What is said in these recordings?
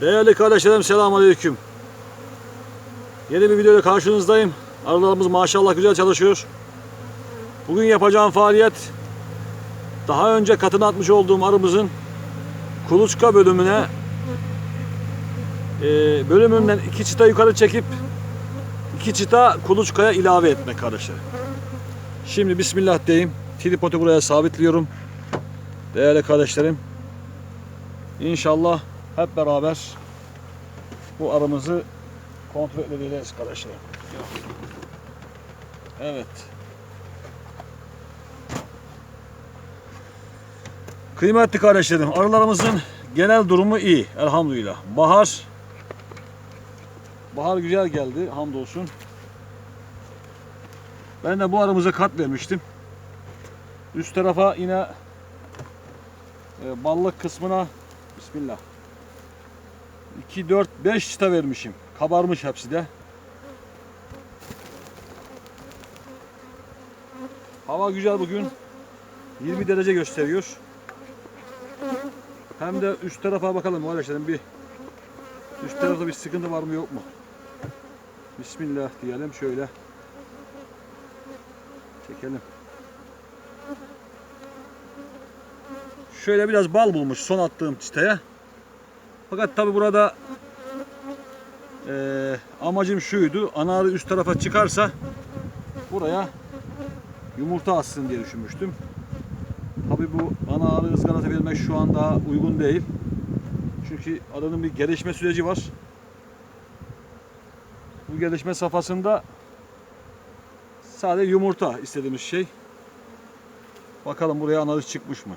Değerli kardeşlerim selamünaleyküm. Yeni bir videoyla karşınızdayım. Arılarımız maşallah güzel çalışıyor. Bugün yapacağım faaliyet daha önce katına atmış olduğum arımızın kuluçka bölümüne e, bölümünden iki çıta yukarı çekip iki çıta kuluçkaya ilave etmek kardeşlerim. Şimdi bismillah diyeyim. Tripodu buraya sabitliyorum. Değerli kardeşlerim. İnşallah hep beraber bu arımızı kontrol edeceğiz kardeşlerim. Evet. Kıymetli kardeşlerim, arılarımızın genel durumu iyi elhamdülillah. Bahar Bahar güzel geldi hamdolsun. Ben de bu arımıza kat vermiştim. Üst tarafa yine e, ballık kısmına Bismillah. 2, 4, 5 çıta vermişim. Kabarmış hepsi de. Hava güzel bugün. 20 derece gösteriyor. Hem de üst tarafa bakalım arkadaşlarım bir. Üst tarafta bir sıkıntı var mı yok mu? Bismillah diyelim şöyle. Çekelim. Şöyle biraz bal bulmuş son attığım çıtaya. Fakat tabi burada eee, amacım şuydu. Ana üst tarafa çıkarsa buraya yumurta atsın diye düşünmüştüm. Tabi bu ana arı ızgarası şu an daha uygun değil. Çünkü arının bir gelişme süreci var. Bu gelişme safhasında sadece yumurta istediğimiz şey. Bakalım buraya ana arı çıkmış mı?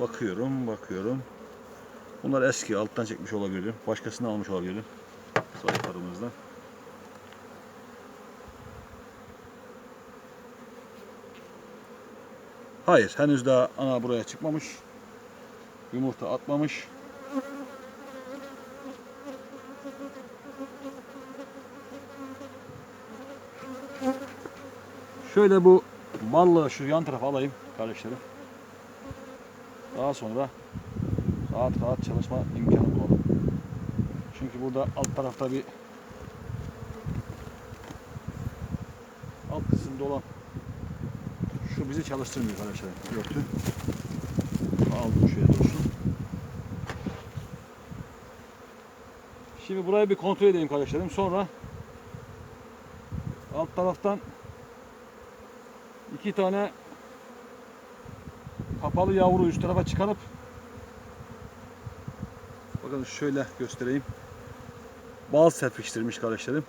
Bakıyorum, bakıyorum. Bunlar eski, alttan çekmiş olabilirim. Başkasını almış olabilirim. Sayfalarımızdan. Hayır, henüz daha ana buraya çıkmamış. Yumurta atmamış. Şöyle bu ballığı şu yan tarafa alayım kardeşlerim. Daha sonra rahat rahat çalışma imkanı bulalım. Çünkü burada alt tarafta bir alt kısımda olan şu bizi çalıştırmıyor arkadaşlar. Örtü. Aldım şuraya dursun. Şimdi burayı bir kontrol edeyim kardeşlerim. Sonra alt taraftan iki tane kapalı yavru üst tarafa çıkarıp bakın şöyle göstereyim. Bal serpiştirmiş kardeşlerim.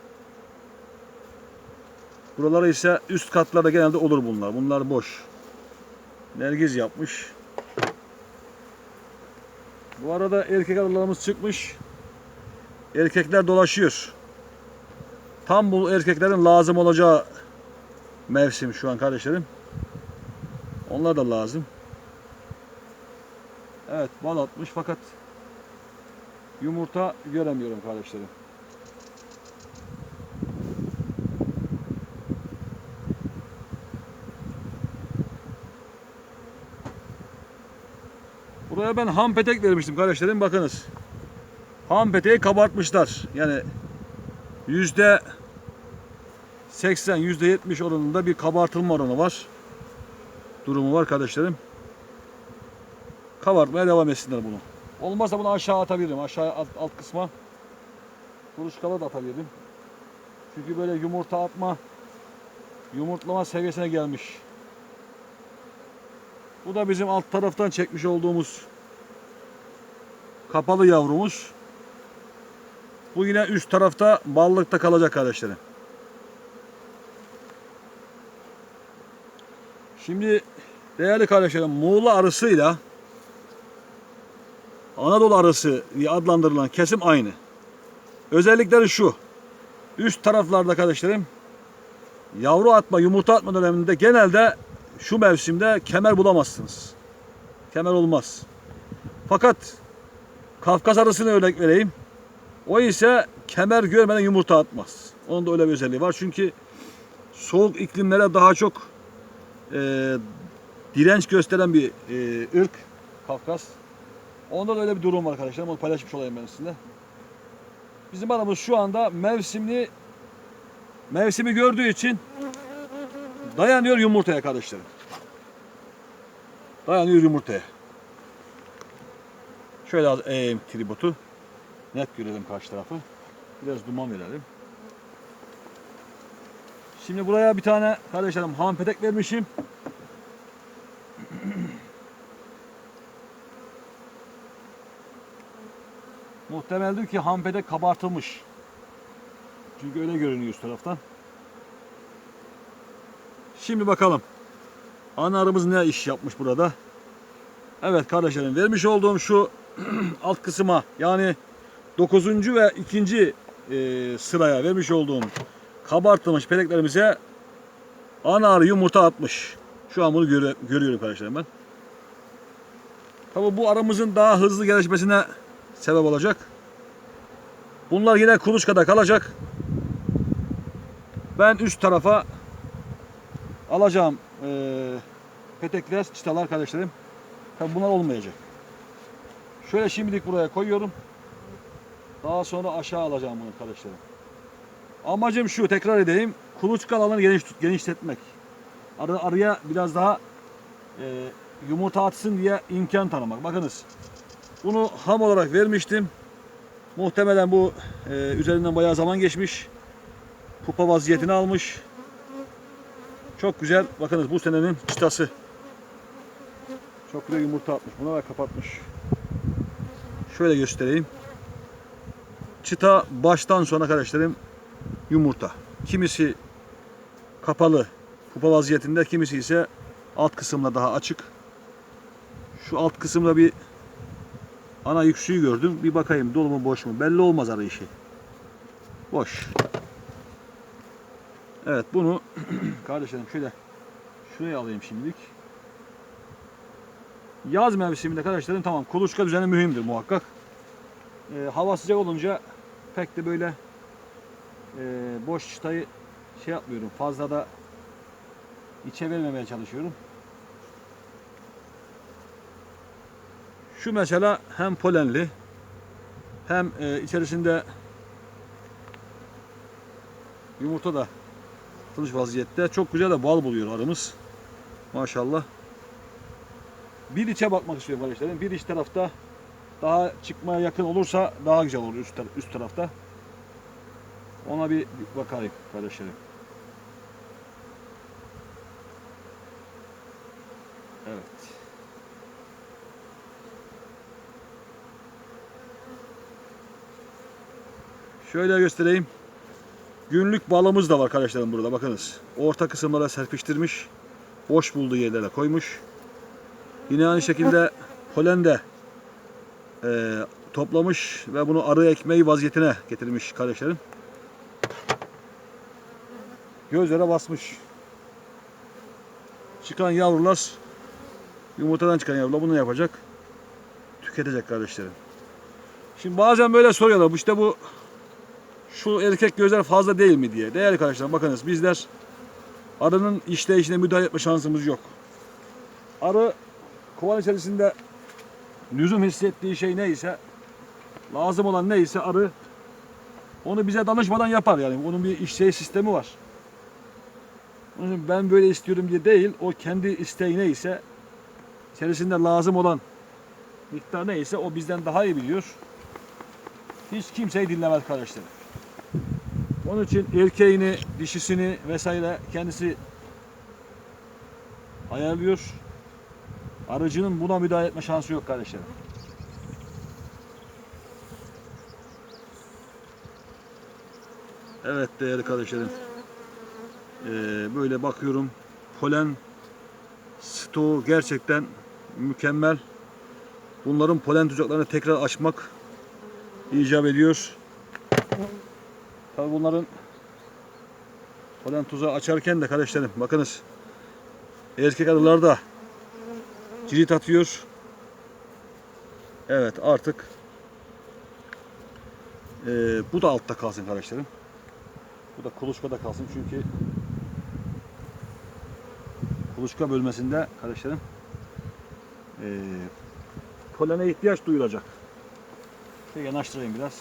Buralara ise üst katlarda genelde olur bunlar. Bunlar boş. Nergiz yapmış. Bu arada erkek arılarımız çıkmış. Erkekler dolaşıyor. Tam bu erkeklerin lazım olacağı mevsim şu an kardeşlerim. Onlar da lazım. Evet bal atmış fakat yumurta göremiyorum kardeşlerim. Buraya ben ham petek vermiştim kardeşlerim bakınız. Ham peteği kabartmışlar. Yani yüzde 80 yüzde 70 oranında bir kabartılma oranı var. Durumu var kardeşlerim. Kabartmaya devam etsinler bunu. Olmazsa bunu aşağı atabilirim. Aşağı alt, alt kısma. Kuluçkalı da atabilirim. Çünkü böyle yumurta atma yumurtlama seviyesine gelmiş. Bu da bizim alt taraftan çekmiş olduğumuz kapalı yavrumuz. Bu yine üst tarafta ballıkta kalacak kardeşlerim. Şimdi değerli kardeşlerim Muğla arısıyla Anadolu arısı diye adlandırılan kesim aynı. Özellikleri şu. Üst taraflarda kardeşlerim yavru atma, yumurta atma döneminde genelde şu mevsimde kemer bulamazsınız. Kemer olmaz. Fakat Kafkas arısını örnek vereyim. O ise kemer görmeden yumurta atmaz. Onun da öyle bir özelliği var. Çünkü soğuk iklimlere daha çok e, direnç gösteren bir e, ırk Kafkas. Onda da öyle bir durum var arkadaşlar. Onu paylaşmış olayım ben sizinle. Bizim arabamız şu anda mevsimli mevsimi gördüğü için dayanıyor yumurtaya kardeşlerim. Dayanıyor yumurtaya. Şöyle az eğeyim tribotu. Net görelim karşı tarafı. Biraz duman verelim. Şimdi buraya bir tane kardeşlerim ham petek vermişim. Muhtemeldir ki ham petek kabartılmış. Çünkü öyle görünüyor üst taraftan. Şimdi bakalım. Ana arımız ne iş yapmış burada? Evet kardeşlerim vermiş olduğum şu alt kısma yani 9. ve 2. e, sıraya vermiş olduğum kabartılmış peleklerimize ana arı yumurta atmış. Şu an bunu görüyorum kardeşlerim ben. Tabi bu aramızın daha hızlı gelişmesine sebep olacak. Bunlar yine kuluçkada kalacak. Ben üst tarafa alacağım eee petekler, çıtalar kardeşlerim. Tabi bunlar olmayacak. Şöyle şimdilik buraya koyuyorum. Daha sonra aşağı alacağım bunu kardeşlerim. Amacım şu tekrar edeyim. Kuluçka alanını geniş, genişletmek. Arı, arıya biraz daha e, yumurta atsın diye imkan tanımak. Bakınız. Bunu ham olarak vermiştim. Muhtemelen bu e, üzerinden bayağı zaman geçmiş. Pupa vaziyetini almış. Çok güzel. Bakınız bu senenin çıtası. Çok güzel yumurta atmış. Buna da kapatmış. Şöyle göstereyim. Çıta baştan sona kardeşlerim yumurta. Kimisi kapalı pupa vaziyetinde, kimisi ise alt kısımda daha açık. Şu alt kısımda bir ana yüksüğü gördüm. Bir bakayım dolu mu boş mu? Belli olmaz arayışı. Boş. Evet bunu kardeşlerim şöyle şuraya alayım şimdilik. Yaz mevsiminde kardeşlerim tamam kuluçka düzeni mühimdir muhakkak. Ee, hava sıcak olunca pek de böyle e, boş çıtayı şey yapmıyorum. Fazla da içe vermemeye çalışıyorum. Şu mesela hem polenli hem e, içerisinde yumurta da atılmış vaziyette. Çok güzel de bal buluyor arımız. Maşallah. Bir içe bakmak istiyorum kardeşlerim. Bir iç tarafta daha çıkmaya yakın olursa daha güzel olur üst, üst tarafta. Ona bir bakayım kardeşlerim. Evet. Şöyle göstereyim. Günlük balımız da var kardeşlerim burada bakınız. Orta kısımlara serpiştirmiş. Boş bulduğu yerlere koymuş. Yine aynı şekilde polen de e, toplamış ve bunu arı ekmeği vaziyetine getirmiş kardeşlerim. Gözlere basmış. Çıkan yavrular yumurtadan çıkan yavrular bunu yapacak. Tüketecek kardeşlerim. Şimdi bazen böyle soruyorlar. İşte bu şu erkek gözler fazla değil mi diye. Değerli arkadaşlar bakınız bizler arının işleyişine müdahale etme şansımız yok. Arı kovan içerisinde lüzum hissettiği şey neyse lazım olan neyse arı onu bize danışmadan yapar yani. Onun bir işleyiş sistemi var. Onun için ben böyle istiyorum diye değil, o kendi isteği neyse içerisinde lazım olan miktar neyse o bizden daha iyi biliyor. Hiç kimseyi dinlemez kardeşlerim. Onun için erkeğini, dişisini vesaire kendisi ayarlıyor. Arıcının buna müdahale etme şansı yok kardeşlerim. Evet değerli kardeşlerim. Ee, böyle bakıyorum. Polen stoğu gerçekten mükemmel. Bunların polen tuzaklarını tekrar açmak icap ediyor. Tabi bunların polen tuzağı açarken de kardeşlerim bakınız erkek arılar da cirit atıyor. Evet artık eee, bu da altta kalsın kardeşlerim. Bu da kuluçkada kalsın çünkü kuluçka bölmesinde kardeşlerim eee polene ihtiyaç duyulacak. Şöyle yanaştırayım biraz.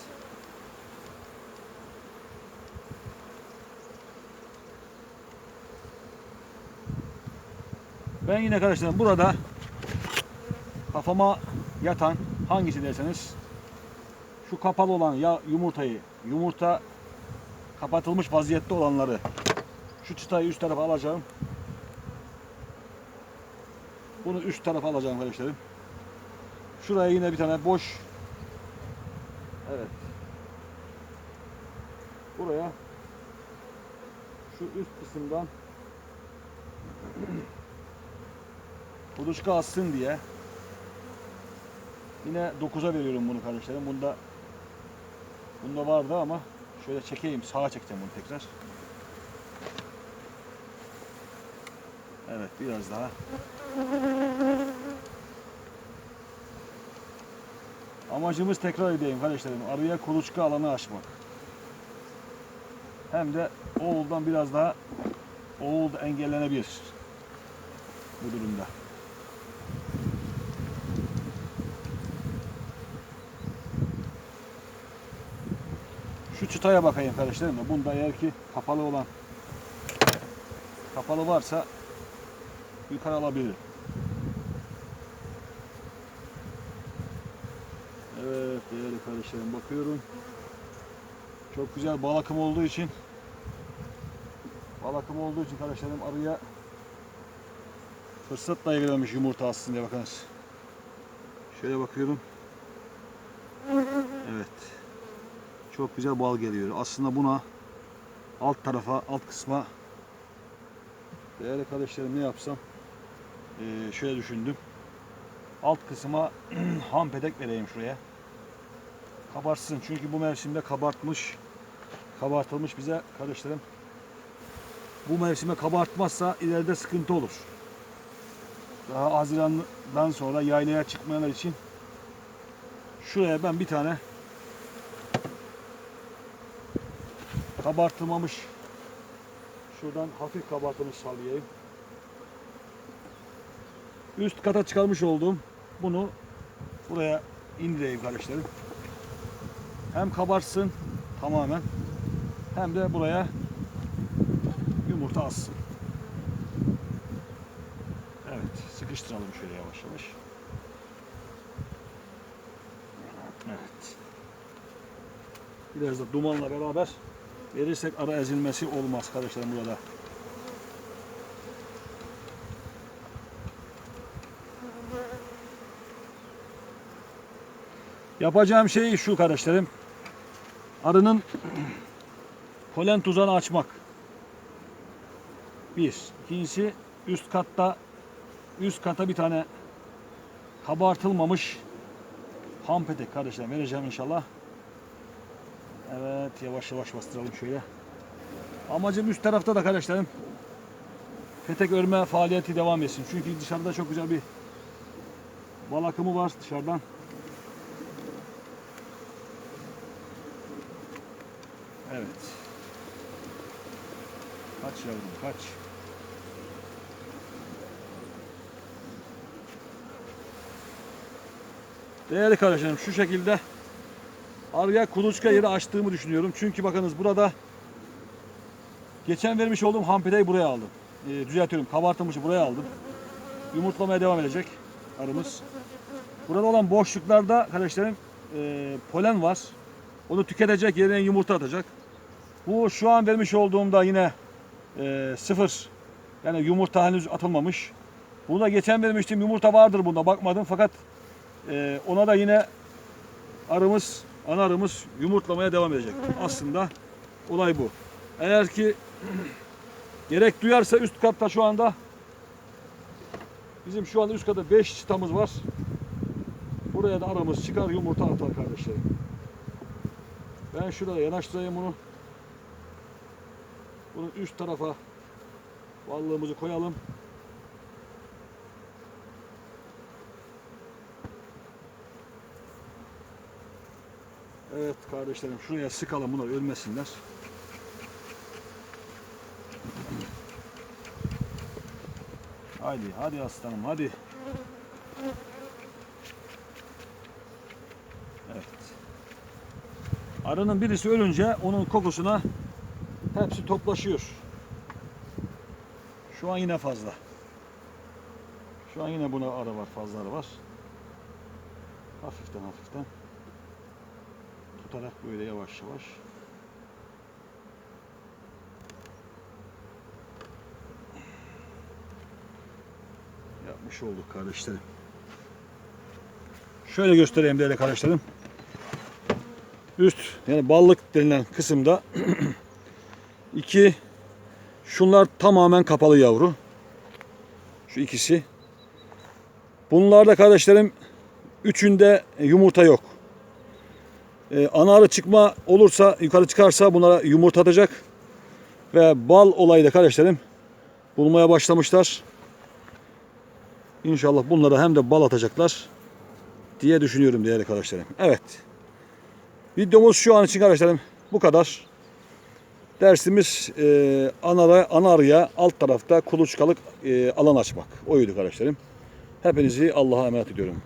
Ben yine arkadaşlar burada kafama yatan hangisi derseniz şu kapalı olan ya yumurtayı yumurta kapatılmış vaziyette olanları şu çıtayı üst tarafa alacağım. Bunu üst tarafa alacağım arkadaşlarım. Şuraya yine bir tane boş Evet. Buraya şu üst kısımdan kuluçka assın diye yine 9'a veriyorum bunu kardeşlerim. Bunda bunda vardı ama şöyle çekeyim. Sağa çekeceğim bunu tekrar. Evet biraz daha. Amacımız tekrar edeyim kardeşlerim. Araya kuluçka alanı açmak. Hem de oğuldan biraz daha oğul engellenebilir bu durumda. Çıtaya bakayım kardeşlerim de. Bunda eğer ki kapalı olan kapalı varsa yukarı alabilirim. Evet değerli kardeşlerim bakıyorum. Çok güzel bal olduğu için bal olduğu için kardeşlerim arıya fırsat dahi verilmiş yumurta aslında bakınız. Şöyle bakıyorum. Evet. Çok güzel bal geliyor. Aslında buna alt tarafa, alt kısma değerli kardeşlerim ne yapsam ee, şöyle düşündüm. Alt kısma ham pedek vereyim şuraya. Kabartsın. Çünkü bu mevsimde kabartmış, kabartılmış bize kardeşlerim. Bu mevsime kabartmazsa ileride sıkıntı olur. Daha Haziran'dan sonra yaylaya çıkmayanlar için şuraya ben bir tane kabartılmamış şuradan hafif kabartılmış sallayayım. Üst kata çıkarmış olduğum bunu buraya indireyim kardeşlerim. Hem kabarsın tamamen hem de buraya yumurta assın. Evet, sıkıştıralım şöyle yavaş yavaş. Evet. Biraz da dumanla beraber verirsek ara ezilmesi olmaz kardeşlerim burada. Yapacağım şey şu kardeşlerim. Arının polen tuzağını açmak. Bir. İkincisi üst katta üst kata bir tane kabartılmamış ham petek kardeşlerim vereceğim inşallah. Evet yavaş yavaş bastıralım şöyle. Amacım üst tarafta da kardeşlerim petek örme faaliyeti devam etsin. Çünkü dışarıda çok güzel bir bal akımı var dışarıdan. Evet. Kaç yavrum kaç. Değerli kardeşlerim şu şekilde araya kuluçka yeri açtığımı düşünüyorum. Çünkü bakınız burada geçen vermiş olduğum hampideyi buraya aldım. Ee, düzeltiyorum kabartılmışı buraya aldım. Yumurtlamaya devam edecek arımız. Burada olan boşluklarda kardeşlerim e, polen var. Onu tüketecek yerine yumurta atacak. Bu şu an vermiş olduğumda yine e, sıfır. Yani yumurta henüz atılmamış. Buna geçen vermiştim yumurta vardır bunda bakmadım fakat e, ona da yine arımız, ana arımız yumurtlamaya devam edecek. Aslında olay bu. Eğer ki gerek duyarsa üst katta şu anda bizim şu anda üst katta 5 çıtamız var. Buraya da aramız çıkar yumurta atar kardeşlerim. Ben şurada yanaştırayım bunu. Bunu üst tarafa ballığımızı koyalım. Evet kardeşlerim şuraya sıkalım bunlar ölmesinler. Hadi hadi aslanım hadi. Evet. Arının birisi ölünce onun kokusuna hepsi toplaşıyor. Şu an yine fazla. Şu an yine buna arı var, fazla arı var. Hafiften hafiften tutarak böyle yavaş yavaş yapmış olduk kardeşlerim. Şöyle göstereyim değerli kardeşlerim. Üst yani ballık denilen kısımda iki şunlar tamamen kapalı yavru. Şu ikisi. Bunlarda kardeşlerim üçünde yumurta yok. Ee, ana çıkma olursa yukarı çıkarsa bunlara yumurta atacak. Ve bal olayı da kardeşlerim bulmaya başlamışlar. İnşallah bunlara hem de bal atacaklar diye düşünüyorum değerli kardeşlerim. Evet. Videomuz şu an için kardeşlerim bu kadar. Dersimiz e, ana, ana arıya alt tarafta kuluçkalık e, alan açmak. Oydu kardeşlerim. Hepinizi Allah'a emanet ediyorum.